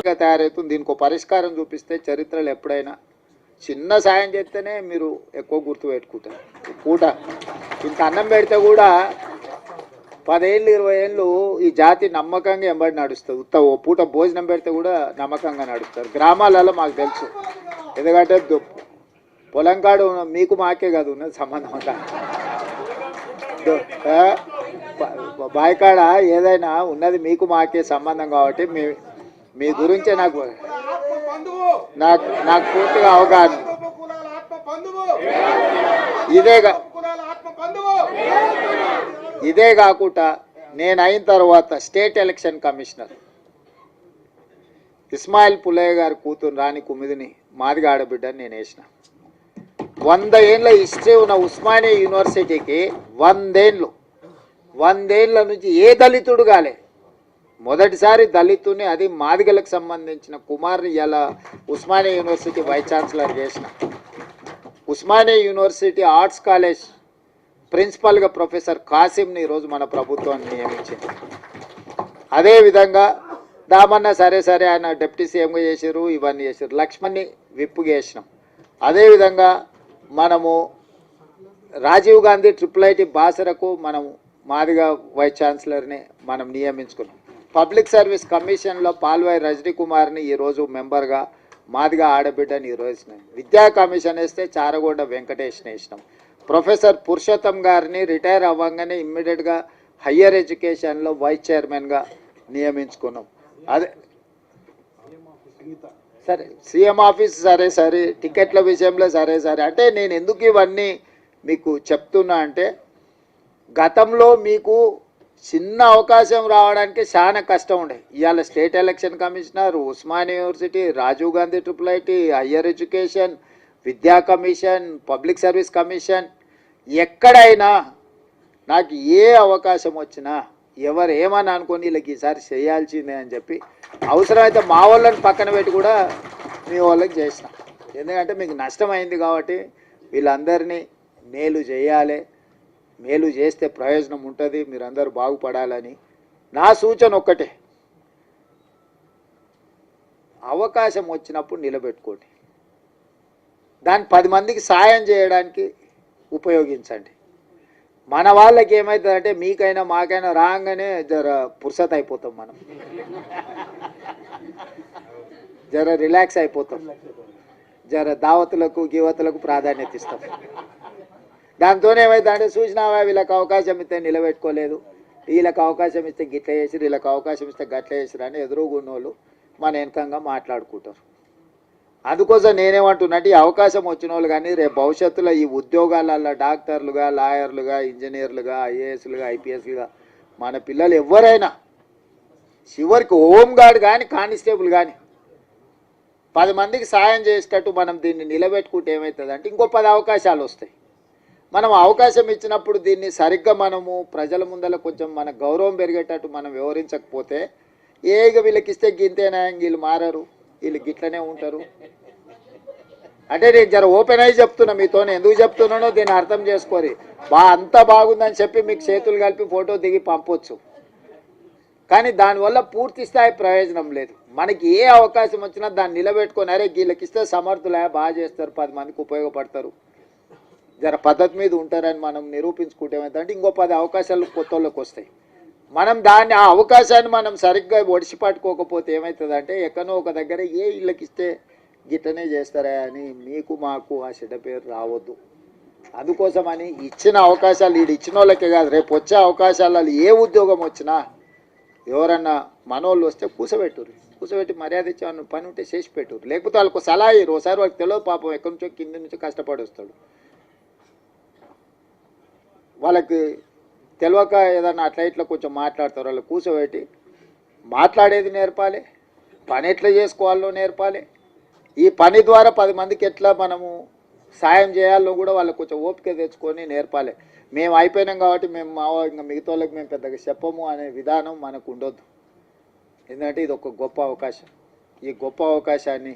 తయారవుతుంది. దీనికి ఒక పరిష్కారం చూపిస్తే చరిత్రలో ఎప్పుడైనా చిన్న సాయం చేస్తేనే మీరు ఎక్కువ గుర్తు పెట్టుకుంటారు. పూట ఇంత అన్నం పెడితే కూడా పదేళ్ళు ఇరవై ఏళ్ళు ఈ జాతి నమ్మకంగా ఎంబడి నడుస్తుంది. ఉత్త ఓ పూట భోజనం పెడితే కూడా నమ్మకంగా నడుస్తారు గ్రామాలలో మాకు తెలుసు. ఎందుకంటే దొప్పు పొలం కాడు మీకు మాకే కాదు ఉన్నది సంబంధం అంతా. బాయికాడ ఏదైనా ఉన్నది మీకు మాకే సంబంధం కాబట్టి మీ మీ గురించే నాకు నాకు నాకు పూర్తిగా అవగాహన. ఇదే ఇదే కాకుండా నేను అయిన తర్వాత state election commissioner. Ismail Pullaiah గారి కూతురు రాణి కుమిదిని మాదిగా ఆడబిడ్డని నేను వేసిన. వంద ఏళ్ళ హిస్టరీ ఉన్న ఉస్మానియా యూనివర్సిటీకి వందేళ్ళు వందేళ్ళ నుంచి ఏ దళితుడు కాలే. మొదటిసారి దళితుని అది మాదిగలకు సంబంధించిన కుమార్ని ఇలా ఉస్మానియా యూనివర్సిటీ వైస్ ఛాన్సలర్ చేసిన. ఉస్మానియా యూనివర్సిటీ ఆర్ట్స్ కాలేజ్ ప్రిన్సిపల్గా ప్రొఫెసర్ కాసింని ఈరోజు మన ప్రభుత్వాన్ని నియమించింది. అదేవిధంగా దామన్న సరే సరే ఆయన డిప్యూటీ సీఎంగా చేశారు ఇవన్నీ చేశారు లక్ష్మణ్ని విప్పుగా చేసినాం. అదేవిధంగా మనము రాజీవ్ గాంధీ ట్రిపుల్ ఐటీ బాసరకు మనం మాదిగా వైస్ ఛాన్సలర్ని మనం నియమించుకున్నాం. పబ్లిక్ సర్వీస్ కమిషన్లో పాల్వాయి రజనీ కుమార్ని ఈరోజు మెంబర్గా మాదిగా ఆడబిడ్డని ఈరోజు విద్యా కమిషన్ వేస్తే చారగొండ వెంకటేష్ని వేసినాం. ప్రొఫెసర్ పురుషోత్తం గారిని రిటైర్ అవ్వగానే ఇమ్మీడియట్గా హయ్యర్ ఎడ్యుకేషన్లో వైస్ చైర్మన్గా నియమించుకున్నాం. అదే సరే సీఎం ఆఫీస్ సరే సరే టికెట్ల విషయంలో సరే సరే. అంటే నేను ఎందుకు ఇవన్నీ మీకు చెప్తున్నా అంటే గతంలో మీకు చిన్న అవకాశం రావడానికి చాలా కష్టం ఉండే. ఇవాళ state election commissioner Osman university Rajiv Gandhi triple IT higher education విద్యా కమిషన్ పబ్లిక్ సర్వీస్ కమిషన్. ఎక్కడైనా నాకు ఏ అవకాశం వచ్చినా ఎవరు ఏమని అనుకొని వీళ్ళకి ఈసారి చేయాల్సిందే అని చెప్పి అవసరమైతే మా వాళ్ళని పక్కన పెట్టి కూడా మీ వాళ్ళకి చేసిన ఎందుకంటే మీకు నష్టమైంది కాబట్టి వీళ్ళందరినీ మేలు చేయాలి. మేలు చేస్తే ప్రయోజనం ఉంటుంది మీరందరూ బాగుపడాలని. నా సూచన ఒక్కటే. అవకాశం వచ్చినప్పుడు నిలబెట్టుకోండి. దాన్ని పది మందికి సాయం చేయడానికి ఉపయోగించండి. మన వాళ్ళకి ఏమవుతుందంటే మీకైనా మాకైనా రాగానే జర పురుసత్ అయిపోతాం మనం. జర రిలాక్స్ అయిపోతాం. జర దావతులకు గివతులకు ప్రాధాన్యత ఇస్తాం. దాంతోనే ఏమైందంటే చూసినావా వీళ్ళకి అవకాశం ఇస్తే నిలబెట్టుకోలేదు. వీళ్ళకి అవకాశం ఇస్తే గిట్ల చేసిరు వీళ్ళకి అవకాశం ఇస్తే గట్ల చేసిరు అని ఎదురుగున్నోళ్ళు మన వెనకంగా మాట్లాడుకుంటారు. అందుకోసం నేనేమంటున్నట్టు ఈ అవకాశం వచ్చిన వాళ్ళు కానీ రేపు భవిష్యత్తులో ఈ ఉద్యోగాలలో డాక్టర్లుగా లాయర్లుగా ఇంజనీర్లుగా ఐఏఎస్లుగా ఐపీఎస్లుగా మన పిల్లలు ఎవరైనా చివరికి హోమ్ గార్డ్ కానీ కానిస్టేబుల్ కానీ పది మందికి సాయం చేసేటట్టు మనం దీన్ని నిలబెట్టుకుంటే ఏమవుతుంది అంటే ఇంకో పది అవకాశాలు వస్తాయి. మనం అవకాశం ఇచ్చినప్పుడు దీన్ని సరిగ్గా మనము ప్రజల ముందర కొంచెం మన గౌరవం పెరిగేటట్టు మనం వివరించకపోతే ఏగ వీళ్ళకి ఇస్తే గింతేనా వీళ్ళు మారరు వీళ్ళు గిట్లనే ఉంటారు. అంటే నేను జర ఓపెన్ అయ్యి చెప్తున్నా మీతో ఎందుకు చెప్తున్నానో దీన్ని అర్థం చేసుకోరి. బా అంత బాగుందని చెప్పి మీకు చేతులు కలిపి ఫోటో దిగి పంపొచ్చు. కానీ దానివల్ల పూర్తి స్థాయి ప్రయోజనం లేదు. మనకి ఏ అవకాశం వచ్చినా దాన్ని నిలబెట్టుకొని అరే వీళ్ళకి ఇస్తే సమర్థులే బాగా చేస్తారు పది మందికి ఉపయోగపడతారు. జర పద్ధతి మీద ఉంటారని మనం నిరూపించుకుంటే ఏమైందంటే ఇంకో పది అవకాశాలు కొత్త వాళ్ళకి వస్తాయి. మనం దాన్ని ఆ అవకాశాన్ని మనం సరిగ్గా ఒడిసి పట్టుకోకపోతే ఏమవుతుందంటే ఎక్కడో ఒక దగ్గర ఏ ఇళ్ళకి ఇస్తే గిట్టనే చేస్తారా అని మీకు మాకు ఆ చెడ్డ పేరు రావద్దు. అందుకోసమని ఇచ్చిన అవకాశాలు వీడు ఇచ్చిన వాళ్ళకే కాదు రేపు వచ్చే అవకాశాలలో ఏ ఉద్యోగం వచ్చినా ఎవరన్నా మనోళ్ళు వస్తే కూసబెట్టుర్రు. కూసబెట్టి మర్యాద ఇచ్చేవాళ్ళు పని ఉంటే చేసి పెట్టుర్రు. లేకపోతే వాళ్ళకు సలహా ఇరు ఒకసారి వాళ్ళకి తెలియదు పాపం ఎక్కడి నుంచో కింద నుంచో కష్టపడి వస్తాడు వాళ్ళకి తెలియక ఏదన్నా అట్లా ఇట్లా కొంచెం మాట్లాడతారు వాళ్ళు కూర్చోబెట్టి మాట్లాడేది నేర్పాలి పని ఎట్లా చేసుకోవాలో నేర్పాలి. ఈ పని ద్వారా పది మందికి ఎట్లా మనము సాయం చేయాలో కూడా వాళ్ళకి కొంచెం ఓపిక తెచ్చుకొని నేర్పాలి. మేము అయిపోయినాం కాబట్టి మేము మా ఇంకా మిగతా వాళ్ళకి మేము పెద్దగా చెప్పము అనే విధానం మనకు ఉండొద్దు. ఎందుకంటే ఇది ఒక గొప్ప అవకాశం. ఈ గొప్ప అవకాశాన్ని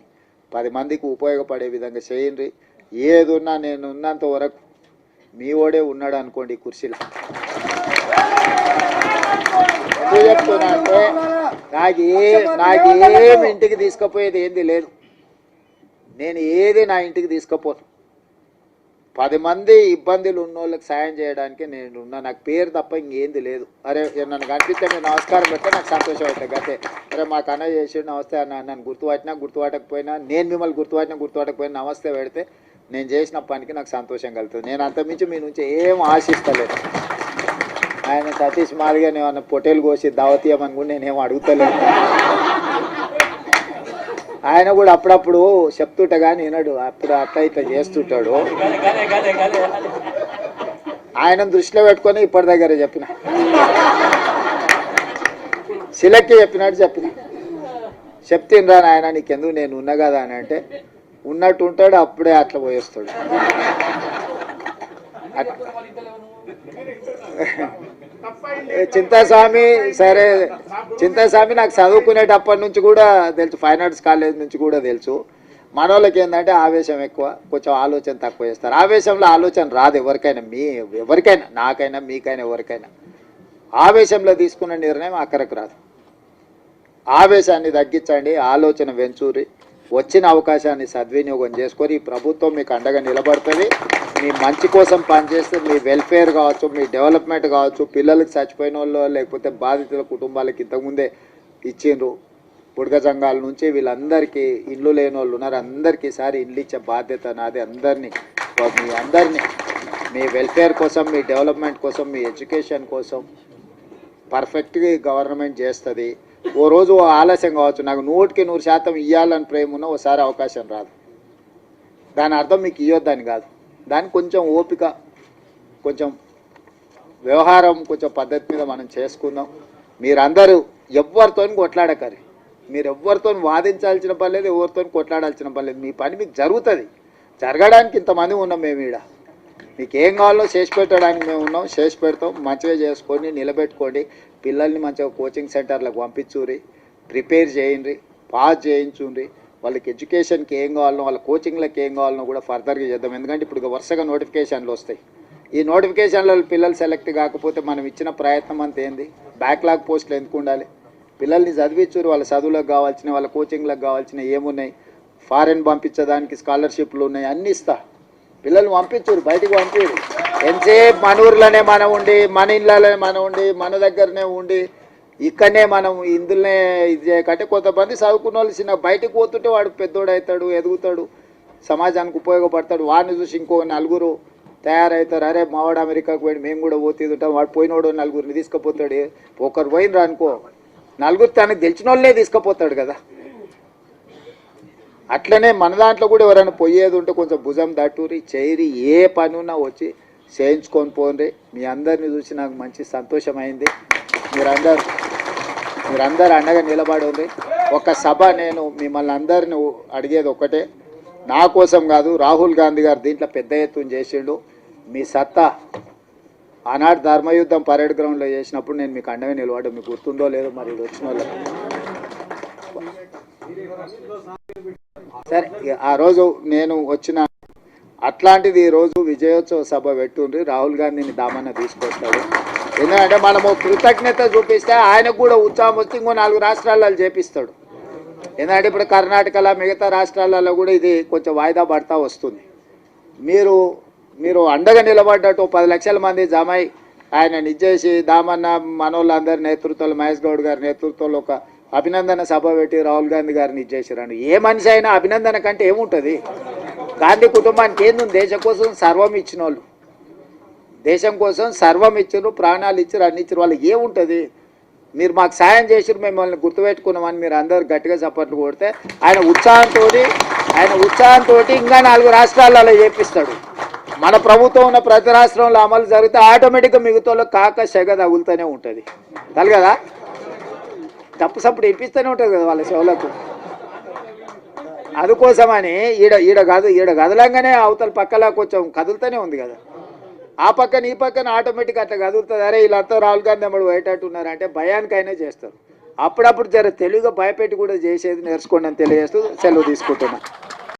పది మందికి ఉపయోగపడే విధంగా చేయండి. ఏదున్నా నేను ఉన్నంత వరకు మీ ఓడే ఉన్నాడు అనుకోండి కుర్చీలో. ఎందుకు చెప్తున్నా అంటే నాకు ఏ నాకు ఏమి ఇంటికి తీసుకుపోయేది ఏంది లేదు. నేను ఏది నా ఇంటికి తీసుకుపోను. పది మంది ఇబ్బందులు ఉన్నోళ్ళకి సాయం చేయడానికి నేను ఉన్నా. నాకు పేరు తప్ప ఇంకేంది లేదు. అరే నన్ను కనిపిస్తే మీరు నమస్కారం పెడితే నాకు సంతోషం అవుతుంది. గతే. అరే మాకు అన్న చేసి నమస్తే అన్న. నన్ను గుర్తుపట్టినా గుర్తుపట్టకపోయినా నేను మిమ్మల్ని గుర్తుపట్టినా గుర్తుపట్టకపోయినా నమస్తే పెడితే నేను చేసిన పనికి నాకు సంతోషం కలుగుతుంది. నేను అంతమించి మీ నుంచి ఏం ఆశిస్తలేదు. ఆయన సతీష్ మాదిగా నేను పొటేలు కోసి దావతీయమని కూడా నేనేం అడుగుతలేను ఆయన కూడా అప్పుడప్పుడు చెప్తుంటా కానీ వినడు. అప్పుడు అట్లా ఇట్లా చేస్తుంటాడు. ఆయన దృష్టిలో పెట్టుకొని ఇప్పటి దగ్గర చెప్పిన. శిలక్కి చెప్పినట్టు చెప్పిన. చెప్తిండ్రా నాయన నీకెందుకు నేను ఉన్నా కదా అని అంటే ఉన్నట్టు ఉంటాడు అప్పుడే అట్లా పోయేస్తాడు. చింతాస్వామి సరే. చింతాస్వామి నాకు చదువుకునేటప్పటి నుంచి కూడా తెలుసు ఫైన్ ఆర్ట్స్ కాలేజ్ నుంచి కూడా తెలుసు. మనోళ్ళకి ఏంటంటే ఆవేశం ఎక్కువ కొంచెం ఆలోచన తక్కువ చేస్తారు. ఆవేశంలో ఆలోచన రాదు ఎవరికైనా మీ ఎవరికైనా నాకైనా మీకైనా ఎవరికైనా. ఆవేశంలో తీసుకున్న నిర్ణయం అక్కడికి రాదు. ఆవేశాన్ని తగ్గించండి ఆలోచన వెంచూరి. వచ్చిన అవకాశాన్ని సద్వినియోగం చేసుకొని ప్రభుత్వం మీకు అండగా నిలబడుతుంది. మీ మంచి కోసం పనిచేస్తే మీ వెల్ఫేర్ కావచ్చు మీ డెవలప్మెంట్ కావచ్చు పిల్లలకి చచ్చిపోయిన వాళ్ళు లేకపోతే బాధితుల కుటుంబాలకి ఇంతకుముందే ఇచ్చిండ్రు. బుడగ సంఘాల నుంచి వీళ్ళందరికీ ఇల్లు లేని వాళ్ళు ఉన్నారు. అందరికీ ఈసారి ఇల్లు ఇచ్చే బాధ్యత నాది. అందరినీ మీ అందరినీ మీ వెల్ఫేర్ కోసం మీ డెవలప్మెంట్ కోసం మీ ఎడ్యుకేషన్ కోసం పర్ఫెక్ట్గా గవర్నమెంట్ చేస్తుంది. ఓ రోజు ఓ ఆలస్యం కావచ్చు. నాకు నూటికి నూరు శాతం ఇవ్వాలని ప్రేమ ఉన్న ఓసారి అవకాశం రాదు. దాని అర్థం మీకు ఇవ్వద్దని కాదు. దాని కొంచెం ఓపిక కొంచెం వ్యవహారం కొంచెం పద్ధతి మీద మనం చేసుకుందాం. మీరందరూ ఎవరితో కొట్లాడకరి మీరు ఎవరితో వాదించాల్సిన పని లేదు ఎవరితో కొట్లాడాల్సిన పని లేదు. మీ పని మీకు జరుగుతుంది. జరగడానికి ఇంతమంది ఉన్నాం మేము ఈడ. మీకు ఏం కావాలో చేసి పెట్టడానికి మేము ఉన్నాం. చేసి పెడతాం. మంచిగా చేసుకొని నిలబెట్టుకోండి. పిల్లల్ని మంచిగా కోచింగ్ సెంటర్లకు పంపించుర్రి ప్రిపేర్ చేయండి పాస్ చేయించుండ్రి. వాళ్ళకి ఎడ్యుకేషన్కి ఏం కావాలనో వాళ్ళ కోచింగ్లకు ఏం కావాలనో కూడా ఫర్దర్గా చేద్దాం. ఎందుకంటే ఇప్పుడు వరుసగా నోటిఫికేషన్లు వస్తాయి. ఈ నోటిఫికేషన్లో పిల్లలు సెలెక్ట్ కాకపోతే మనం ఇచ్చిన ప్రయత్నం అంత ఏంది? బ్యాక్లాగ్ పోస్టులు ఎందుకు ఉండాలి? పిల్లల్ని చదివించురు వాళ్ళ చదువులకు కావాల్సిన వాళ్ళ కోచింగ్లకు కావాల్సిన ఏమున్నాయి? ఫారెన్ పంపించడానికి స్కాలర్షిప్లు ఉన్నాయి అన్నీ ఇస్తా. పిల్లల్ని పంపించురు బయటకు పంపిరు ఎంతసేపు మన ఊర్లోనే మనం ఉండి మన ఇళ్ళలోనే మనం ఉండి మన దగ్గరనే ఉండి ఇక్కడనే మనం ఇందులోనే ఇది చేయకంటే కొంతమంది చదువుకున్న వాళ్ళు చిన్న బయటకు పోతుంటే వాడు పెద్దోడు అవుతాడు ఎదుగుతాడు సమాజానికి ఉపయోగపడతాడు. వాడిని చూసి ఇంకో నలుగురు తయారవుతారు. అరే మావాడు అమెరికాకు పోయి మేము కూడా పోతే ఉంటాం. వాడు పోయినోడు నలుగురిని తీసుకుపోతాడు. ఒకరు పోయినరు అనుకో నలుగురు తనకు తెలిసిన వాళ్ళే తీసుకుపోతాడు కదా. అట్లనే మన దాంట్లో కూడా ఎవరైనా పోయేది ఉంటే కొంచెం భుజం దట్టూరి చేరి ఏ పని ఉన్నా వచ్చి చేయించుకొని పోండి. మీ అందరిని చూసి నాకు మంచి సంతోషమైంది. మీరందరూ మీరందరూ అండగా నిలబడి ఉంది ఒక సభ నేను మిమ్మల్ని అందరిని అడిగేది ఒకటే నా కోసం కాదు రాహుల్ గాంధీ గారు దీంట్లో పెద్ద ఎత్తున చేసిండు. మీ సత్తా ఆనాడు ధర్మయుద్ధం పరేడ్ గ్రౌండ్లో చేసినప్పుడు నేను మీకు అండగా నిలబడ్డా. మీకు గుర్తుందో లేదో మరి ఇది వచ్చిన సరే ఆ రోజు నేను వచ్చిన అట్లాంటిది ఈరోజు రోజు విజయోత్సవ సభ పెట్టుండ్రి. రాహుల్ గాంధీని దామన్న తీసుకొస్తాడు. ఎందుకంటే మనము కృతజ్ఞత చూపిస్తే ఆయనకు కూడా ఉత్సాహం వచ్చి ఇంకో నాలుగు రాష్ట్రాలలో చేపిస్తాడు. ఎందుకంటే ఇప్పుడు కర్ణాటకలో మిగతా రాష్ట్రాలలో కూడా ఇది కొంచెం వాయిదా పడతా వస్తుంది. మీరు మీరు అండగా నిలబడ్డట్టు పది లక్షల మంది జమై ఆయన నిజేసి దామన్న మనోళ్ళందరి నేతృత్వంలో మహేష్ గౌడ్ గారి నేతృత్వంలో ఒక అభినందన సభ పెట్టి రాహుల్ గాంధీ గారిని ఇచ్చేసారండి ఏ మనిషి అయినా అభినందన కంటే ఏముంటుంది? గాంధీ కుటుంబానికి ఏంది దేశం కోసం సర్వం ఇచ్చిన వాళ్ళు దేశం కోసం సర్వం ఇచ్చారు ప్రాణాలు ఇచ్చారు అన్ని ఇచ్చారు వాళ్ళకి ఏముంటుంది? మీరు మాకు సాయం చేసారు మిమ్మల్ని గుర్తుపెట్టుకున్నామని మీరు అందరు గట్టిగా చప్పట్లు కొడితే ఆయన ఉత్సాహంతో ఆయన ఉత్సాహంతో ఇంకా నాలుగు రాష్ట్రాలలో చేపిస్తాడు. మన ప్రభుత్వం ఉన్న ప్రతి రాష్ట్రంలో అమలు జరిగితే ఆటోమేటిక్గా మిగతాలో కాక సెగ తగులుతూనే ఉంటుంది. కదా తప్పు సప్పుడు ఇప్పిస్తూనే ఉంటుంది కదా వాళ్ళ చెవులకు. అందుకోసమని ఈడ ఈడ కాదు ఈడ కదలంగానే అవతల పక్కలా కొంచెం కదులుతూనే ఉంది కదా. ఆ పక్కన ఈ పక్కన ఆటోమేటిక్ అట్లా కదులుతుంది. అరే వీళ్ళంతా రాహుల్ గాంధీ అమ్మడు పోయేటట్టున్నారు అంటే భయానికైనా చేస్తారు. అప్పుడప్పుడు జర తెలివిగా భయపెట్టి కూడా చేసేది నేర్చుకోండి అని తెలియజేస్తూ సెలవు తీసుకుంటున్నాను